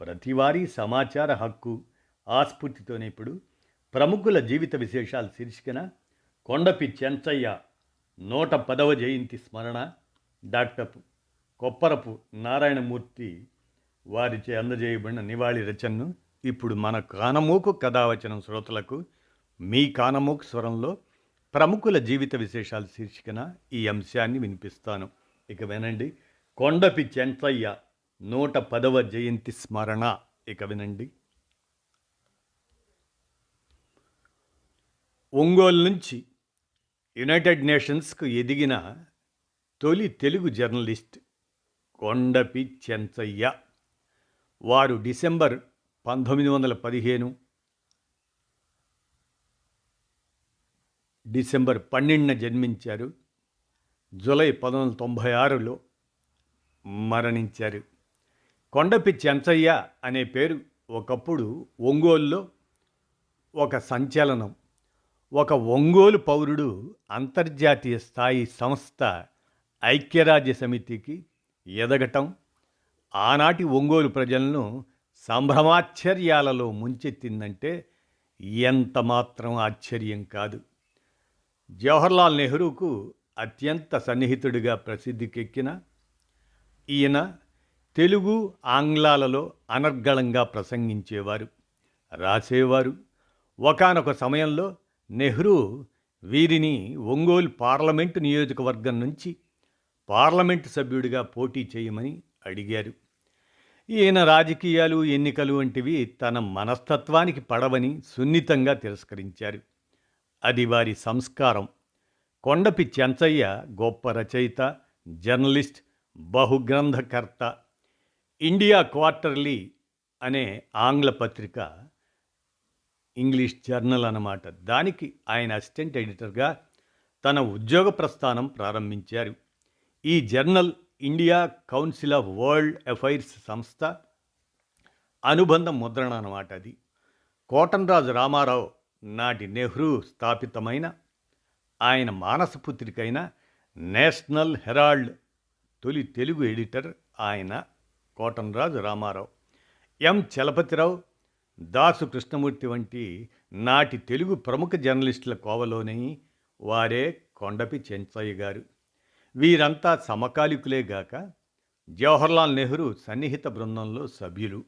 ప్రతివారీ సమాచార హక్కు ఆస్ఫూర్తితోనే ఇప్పుడు ప్రముఖుల జీవిత విశేషాలు శీర్షికన కొండపి చెంచయ్య నూట పదవ జయంతి స్మరణ డాక్టర్ కొప్పరపు నారాయణమూర్తి వారిచే అందజేయబడిన నివాళి రచనను ఇప్పుడు మన కానమూకు కథావచనం శ్రోతలకు మీ కానమూకు స్వరంలో ప్రముఖుల జీవిత విశేషాలు శీర్షికన ఈ అంశాన్ని వినిపిస్తాను. ఇక వినండి. కొండపి చెంచయ్య నూట పదవ జయంతి స్మరణ. ఇక వినండి. ఒంగోలు నుంచి యునైటెడ్ నేషన్స్కు ఎదిగిన తొలి తెలుగు జర్నలిస్ట్ కొండపి చెంచయ్య వారు డిసెంబర్ పంతొమ్మిది వందల పదిహేను డిసెంబర్ పన్నెండున జన్మించారు. జూలై పంతొమ్మిది వందల తొంభై ఆరులో మరణించారు. కొండపి చెంచయ్య అనే పేరు ఒకప్పుడు ఒంగోలులో ఒక సంచలనం. ఒక ఒంగోలు పౌరుడు అంతర్జాతీయ స్థాయి సంస్థ ఐక్యరాజ్య సమితికి ఎదగటం ఆనాటి ఒంగోలు ప్రజలను సంభ్రమాశ్చర్యాలలో ముంచెత్తిందంటే ఎంత మాత్రం ఆశ్చర్యం కాదు. జవహర్లాల్ నెహ్రూకు అత్యంత సన్నిహితుడిగా ప్రసిద్ధికెక్కిన ఈయన తెలుగు ఆంగ్లాలలో అనర్గళంగా ప్రసంగించేవారు రాసేవారు. ఒకానొక సమయంలో నెహ్రూ వీరిని ఒంగోలు పార్లమెంటు నియోజకవర్గం నుంచి పార్లమెంటు సభ్యుడిగా పోటీ చేయమని అడిగారు. ఈయన రాజకీయాలు ఎన్నికలు వంటివి తన మనస్తత్వానికి పడవని సున్నితంగా తిరస్కరించారు. అది వారి సంస్కారం. కొండపి చెంచయ్య గొప్ప రచయిత జర్నలిస్ట్ బహుగ్రంథకర్త ఇండియా క్వార్టర్లీ అనే ఆంగ్ల పత్రిక ఇంగ్లీష్ జర్నల్ అన్నమాట. దానికి ఆయన అసిస్టెంట్ ఎడిటర్గా తన ఉద్యోగ ప్రస్థానం ప్రారంభించారు. ఈ journal India council of world affairs సంస్థ అనుబంధ ముద్రణ అన్నమాట అది. కోటన్రాజు రామారావు నాటి నెహ్రూ స్థాపితమైన ఆయన మానసపుత్రికైన నేషనల్ హెరాల్డ్ తొలి తెలుగు ఎడిటర్ ఆయన కోటనరాజు రామారావు. ఎం. చలపతిరావు దాసు కృష్ణమూర్తి వంటి నాటి తెలుగు ప్రముఖ జర్నలిస్టుల కోవలోని వారే కొండపి చెంచయ్య గారు. వీరంతా సమకాలికులే గాక జవహర్లాల్ నెహ్రూ సన్నిహిత బృందంలో సభ్యులు.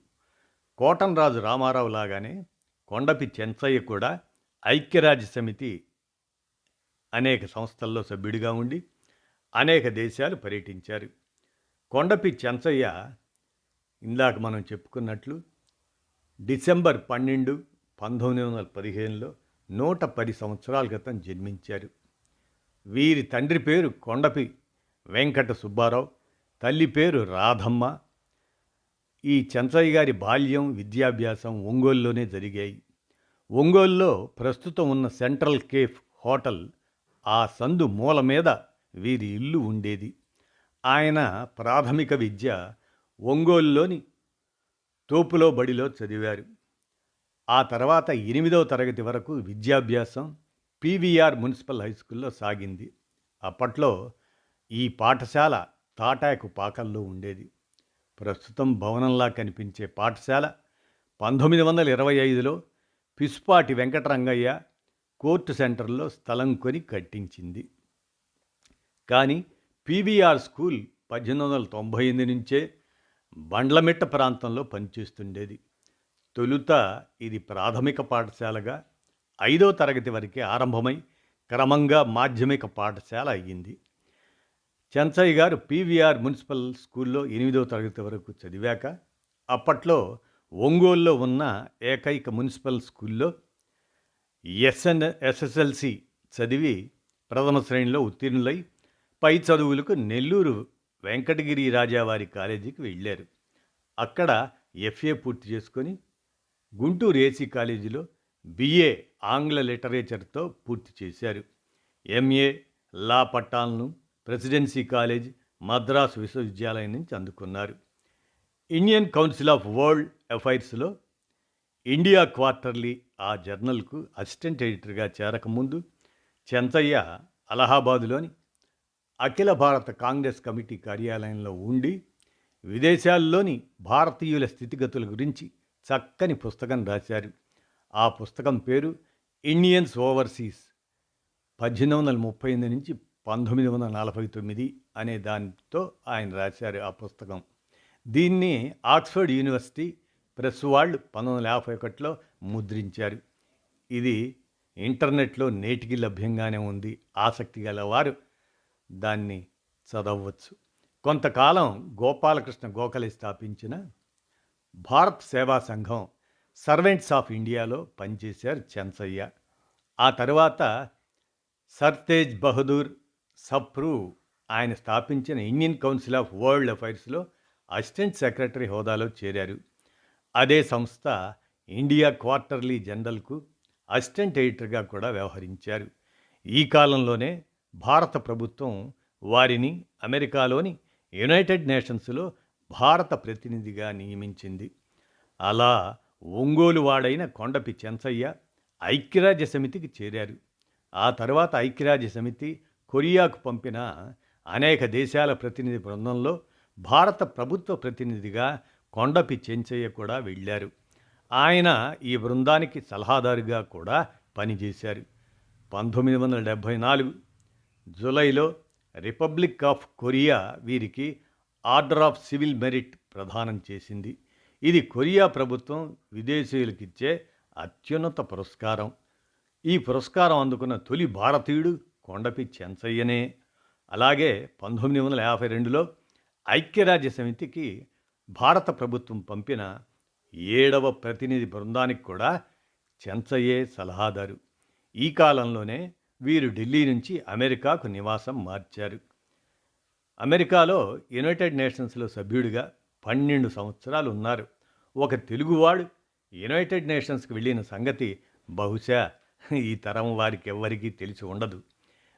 కోటనరాజు రామారావు లాగానే కొండపి చెంచయ్య కూడా ఐక్యరాజ్య సమితి అనేక సంస్థల్లో సభ్యుడిగా ఉండి అనేక దేశాలు పర్యటించారు. కొండపి చెంచయ్య ఇందాక మనం చెప్పుకున్నట్లు డిసెంబర్ పన్నెండు పంతొమ్మిది వందల పదిహేనులో నూట పది సంవత్సరాల క్రితం జన్మించారు. వీరి తండ్రి పేరు కొండపి వెంకట సుబ్బారావు తల్లి పేరు రాధమ్మ. ఈ చెంచయ్య గారి బాల్యం విద్యాభ్యాసం ఒంగోలులోనే జరిగాయి. ఒంగోలులో ప్రస్తుతం ఉన్న సెంట్రల్ కేఫ్ హోటల్ ఆ సందు మూల మీద వీరి ఇల్లు ఉండేది. ఆయన ప్రాథమిక విద్య ఒంగోలులోని తోపులో బడిలో చదివారు. ఆ తర్వాత ఎనిమిదవ తరగతి వరకు విద్యాభ్యాసం పీవీఆర్ మున్సిపల్ హై స్కూల్లో సాగింది. అప్పట్లో ఈ పాఠశాల తాటాకు పాకల్లో ఉండేది. ప్రస్తుతం భవనంలా కనిపించే పాఠశాల పంతొమ్మిది వందల ఇరవై ఐదులో పిస్పాటి వెంకటరంగయ్య కోర్టు సెంటర్లో స్థలం కొని కట్టించింది. కానీ పీవీఆర్ స్కూల్ పద్దెనిమిది వందల తొంభై ఎనిమిది నుంచే బండ్లమిట్ట ప్రాంతంలో పనిచేస్తుండేది. తొలుత ఇది ప్రాథమిక పాఠశాలగా ఐదో తరగతి వరకే ఆరంభమై క్రమంగా మాధ్యమిక పాఠశాల అయ్యింది. చెంచయ్య గారు పీవీఆర్ మున్సిపల్ స్కూల్లో ఎనిమిదో తరగతి వరకు చదివాక అప్పట్లో ఒంగోలులో ఉన్న ఏకైక మున్సిపల్ స్కూల్లో ఎస్ఎన్ ఎస్ఎస్ఎల్సి చదివి ప్రథమ శ్రేణిలో ఉత్తీర్ణులై పై చదువులకు నెల్లూరు వెంకటగిరి రాజావారి కాలేజీకి వెళ్ళారు. అక్కడ ఎఫ్ఏ పూర్తి చేసుకొని గుంటూరు ఏసీ కాలేజీలో బిఏ ఆంగ్ల లిటరేచర్తో పూర్తి చేశారు. ఎంఏ లా పట్టాలను ప్రెసిడెన్సీ కాలేజ్ మద్రాసు విశ్వవిద్యాలయం నుంచి అందుకున్నారు. ఇండియన్ కౌన్సిల్ ఆఫ్ వరల్డ్ అఫైర్స్లో ఇండియా క్వార్టర్లీ ఆ జర్నల్కు అసిస్టెంట్ ఎడిటర్గా చేరకముందు చెంచయ్య అలహాబాదులోని అఖిల భారత కాంగ్రెస్ కమిటీ కార్యాలయంలో ఉండి విదేశాల్లోని భారతీయుల స్థితిగతుల గురించి చక్కని పుస్తకం రాశారు. ఆ పుస్తకం పేరు ఇండియన్స్ ఓవర్సీస్ పద్దెనిమిది వందల ముప్పై ఎనిమిది నుంచి పంతొమ్మిది వందల నలభై తొమ్మిది అనే దానితో ఆయన రాశారు ఆ పుస్తకం. దీన్ని ఆక్స్ఫర్డ్ యూనివర్సిటీ ప్రెస్ వాళ్ళు పంతొమ్మిది వందల యాభై ఒకటిలో ముద్రించారు. ఇది ఇంటర్నెట్లో నేటికి లభ్యంగానే ఉంది. ఆసక్తి గల వారు దాన్ని చదవచ్చు. కొంతకాలం గోపాలకృష్ణ గోఖలే స్థాపించిన భారత్ సేవా సంఘం సర్వెంట్స్ ఆఫ్ ఇండియాలో పనిచేశారు చెన్సయ్య ఆ తర్వాత సర్తేజ్ బహదూర్ సప్రూ ఆయన స్థాపించిన ఇండియన్ కౌన్సిల్ ఆఫ్ వరల్డ్ అఫైర్స్లో అసిస్టెంట్ సెక్రటరీ హోదాలో చేరారు. అదే సంస్థ ఇండియా క్వార్టర్లీ జనరల్కు అసిస్టెంట్ ఎడిటర్గా కూడా వ్యవహరించారు. ఈ కాలంలోనే భారత ప్రభుత్వం వారిని అమెరికాలోని యునైటెడ్ నేషన్స్లో భారత ప్రతినిధిగా నియమించింది. అలా ఒంగోలు వాడైన కొండపి చెంచయ్య ఐక్యరాజ్య సమితికి చేరారు. ఆ తర్వాత ఐక్యరాజ్య సమితి కొరియాకు పంపిన అనేక దేశాల ప్రతినిధి బృందంలో భారత ప్రభుత్వ ప్రతినిధిగా కొండపి చెంచయ్య కూడా వెళ్ళారు. ఆయన ఈ బృందానికి సలహాదారుగా కూడా పనిచేశారు. పంతొమ్మిది వందల డెబ్భై నాలుగు జూలైలో రిపబ్లిక్ ఆఫ్ కొరియా వీరికి ఆర్డర్ ఆఫ్ సివిల్ మెరిట్ ప్రదానం చేసింది. ఇది కొరియా ప్రభుత్వం విదేశీయులకిచ్చే అత్యున్నత పురస్కారం. ఈ పురస్కారం అందుకున్న తొలి భారతీయుడు కొండపి చెంచయ్యనే అలాగే పంతొమ్మిది వందల యాభై రెండులో ఐక్యరాజ్య సమితికి భారత ప్రభుత్వం పంపిన ఏడవ ప్రతినిధి బృందానికి కూడా చెంచయ్యే సలహాదారు. ఈ కాలంలోనే వీరు ఢిల్లీ నుంచి అమెరికాకు నివాసం మార్చారు. అమెరికాలో యునైటెడ్ నేషన్స్లో సభ్యుడిగా పన్నెండు సంవత్సరాలు ఉన్నారు. ఒక తెలుగువాడు యునైటెడ్ నేషన్స్కి వెళ్ళిన సంగతి బహుశా ఈ తరం వారికి ఎవ్వరికీ తెలిసి ఉండదు.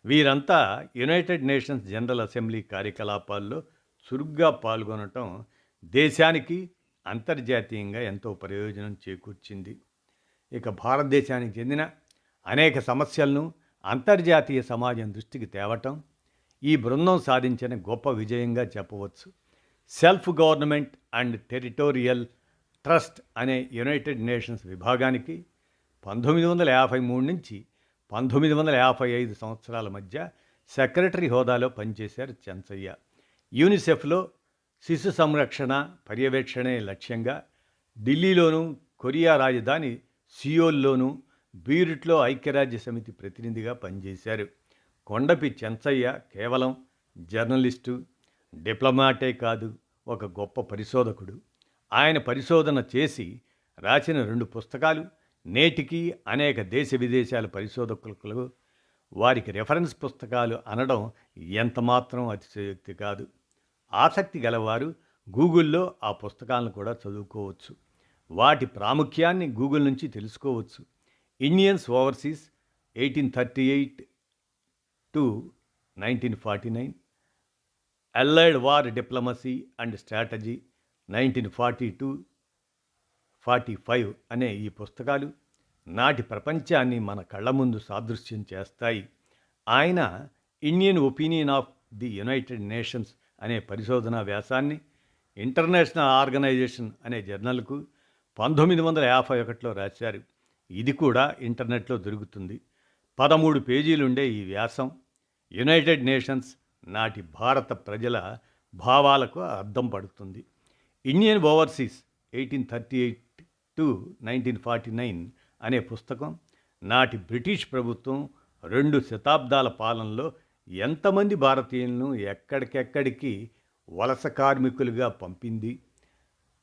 వీరంతా యునైటెడ్ నేషన్స్ జనరల్ అసెంబ్లీ కార్యకలాపాల్లో చురుగ్గా పాల్గొనటం దేశానికి అంతర్జాతీయంగా ఎంతో ప్రయోజనం చేకూర్చింది. ఇక భారతదేశానికి చెందిన అనేక సమస్యలను అంతర్జాతీయ సమాజం దృష్టికి తేవటం ఈ బృందం సాధించిన గొప్ప విజయంగా చెప్పవచ్చు. Self government and territorial trust అనే యునైటెడ్ నేషన్స్ విభాగానికి పంతొమ్మిది వందల యాభై మూడు నుంచి పంతొమ్మిది వందల యాభై ఐదు సంవత్సరాల మధ్య సెక్రటరీ హోదాలో పనిచేశారు చెంచయ్య యూనిసెఫ్లో శిశు సంరక్షణ పర్యవేక్షణే లక్ష్యంగా ఢిల్లీలోనూ కొరియా రాజధాని సియోల్లోనూ బీరుట్లో ఐక్యరాజ్య సమితి ప్రతినిధిగా పనిచేశారు. కొండపి చెంచయ్య కేవలం జర్నలిస్టు డిప్లొమాటే కాదు ఒక గొప్ప పరిశోధకుడు. ఆయన పరిశోధన చేసి రాసిన రెండు పుస్తకాలు నేటికి అనేక దేశ విదేశాల పరిశోధకులకు వారికి రెఫరెన్స్ పుస్తకాలు అనడం ఎంతమాత్రం అతిశయోక్తి కాదు. ఆసక్తి గలవారు గూగుల్లో ఆ పుస్తకాలను కూడా చదువుకోవచ్చు. వాటి ప్రాముఖ్యాన్ని గూగుల్ నుంచి తెలుసుకోవచ్చు. Indians overseas eighteen thirty eight to nineteen forty nine allied war diplomacy and strategy nineteen forty two forty five అనే ఈ పుస్తకాలు నాటి ప్రపంచాన్ని మన కళ్ళ ముందు సాదృశ్యం చేస్తాయి. ఆయన Indian opinion of the United Nations అనే పరిశోధనా వ్యాసాన్ని ఇంటర్నేషనల్ ఆర్గనైజేషన్ అనే జర్నల్కు పంతొమ్మిది వందల యాభై ఒకటిలో రాశారు. ఇది కూడా ఇంటర్నెట్లో దొరుకుతుంది. పదమూడు పేజీలుండే ఈ వ్యాసం యునైటెడ్ నేషన్స్ నాటి భారత ప్రజల భావాలకు అర్థం పడుతుంది. Indians overseas eighteen thirty eight to nineteen forty nine అనే పుస్తకం నాటి బ్రిటిష్ ప్రభుత్వం రెండు శతాబ్దాల పాలనలో ఎంతమంది భారతీయులను ఎక్కడికెక్కడికి వలస కార్మికులుగా పంపింది.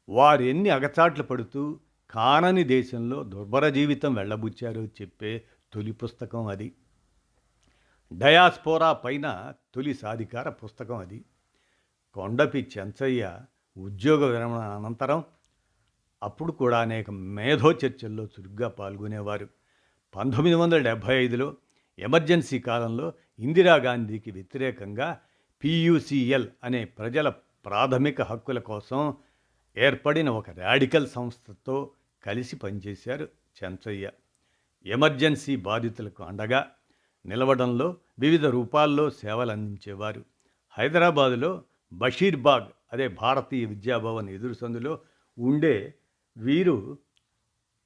వారు ఎన్ని అగచాట్లు పడుతూ కానని దేశంలో దుర్భర జీవితం వెళ్ళబుచ్చారో చెప్పే తొలి పుస్తకం అది. డయాస్పోరా పైన తొలి సాధికార పుస్తకం అది. కొండపి చెంచయ్య ఉద్యోగ విరమణ అనంతరం అప్పుడు కూడా అనేక మేధో చర్చల్లో చురుగ్గా పాల్గొనేవారు. పంతొమ్మిది వందల డెబ్భై ఐదులో ఎమర్జెన్సీ కాలంలో ఇందిరాగాంధీకి వ్యతిరేకంగా పియూసిఎల్ అనే ప్రజల ప్రాథమిక హక్కుల కోసం ఏర్పడిన ఒక రాడికల్ సంస్థతో కలిసి పనిచేశారు చెంచయ్య. ఎమర్జెన్సీ బాధితులకు అండగా నిలవడంలో వివిధ రూపాల్లో సేవలు అందించేవారు హైదరాబాదులో బషీర్బాగ్ అదే భారతీయ విద్యాభవన్ ఎదురు సందులో ఉండే వీరు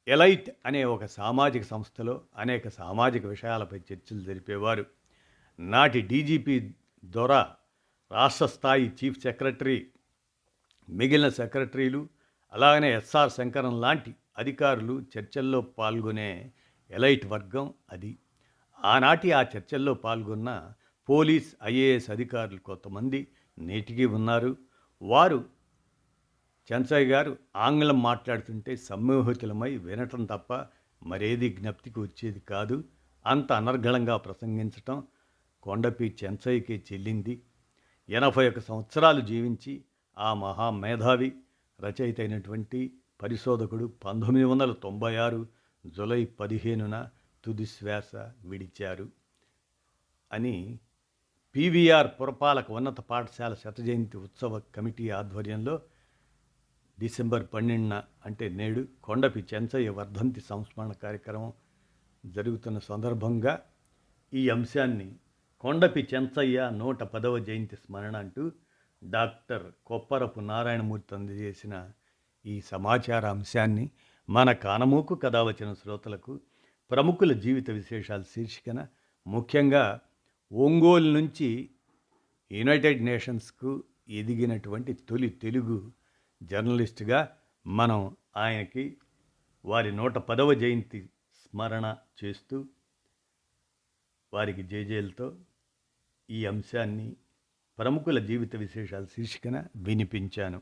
ఎలైట్ అనే ఒక సామాజిక సంస్థలో అనేక సామాజిక విషయాలపై చర్చలు జరిపేవారు. నాటి డీజీపీ దొర రాష్ట్ర స్థాయి చీఫ్ సెక్రటరీ మిగిలిన సెక్రటరీలు అలాగనే ఎస్ఆర్ శంకరం లాంటి అధికారులు చర్చల్లో పాల్గొనే ఎలైట్ వర్గం అది. ఆనాటి ఆ చర్చల్లో పాల్గొన్న పోలీస్ ఐఏఎస్ అధికారులు కొంతమంది నేటికి ఉన్నారు. వారు చెంచయ్య గారు ఆంగ్లం మాట్లాడుతుంటే సమ్మోహితులమై వినటం తప్ప మరేది జ్ఞప్తికి వచ్చేది కాదు. అంత అనర్గళంగా ప్రసంగించటం కొండపి చెంచయ్యకి చెల్లింది. ఎనభై ఒక సంవత్సరాలు జీవించి ఆ మహామేధావి రచయిత అయినటువంటి పరిశోధకుడు పంతొమ్మిది వందల తొంభై ఆరు జులై పదిహేనున తుది శ్వాస విడిచారు అని పీవీఆర్ పురపాలక ఉన్నత పాఠశాల శతజయంతి ఉత్సవ కమిటీ ఆధ్వర్యంలో డిసెంబర్ పన్నెండున అంటే నేడు కొండపి చెంచయ్య వర్ధంతి సంస్మరణ కార్యక్రమం జరుగుతున్న సందర్భంగా ఈ అంశాన్ని కొండపి చెంచయ్య నూట పదవ జయంతి స్మరణ అంటూ డాక్టర్ కొప్పరపు నారాయణమూర్తి అందజేసిన ఈ సమాచార అంశాన్ని మన కానమూకు కథ వచ్చిన శ్రోతలకు ప్రముఖుల జీవిత విశేషాల శీర్షికన ముఖ్యంగా ఒంగోలు నుంచి యునైటెడ్ నేషన్స్కు ఎదిగినటువంటి తొలి తెలుగు జర్నలిస్టుగా మనం ఆయనకి వారి నూట పదవ జయంతి స్మరణ చేస్తూ వారికి జేజేలతో ఈ అంశాన్ని ప్రముఖుల జీవిత విశేషాల శీర్షికన వినిపించాను.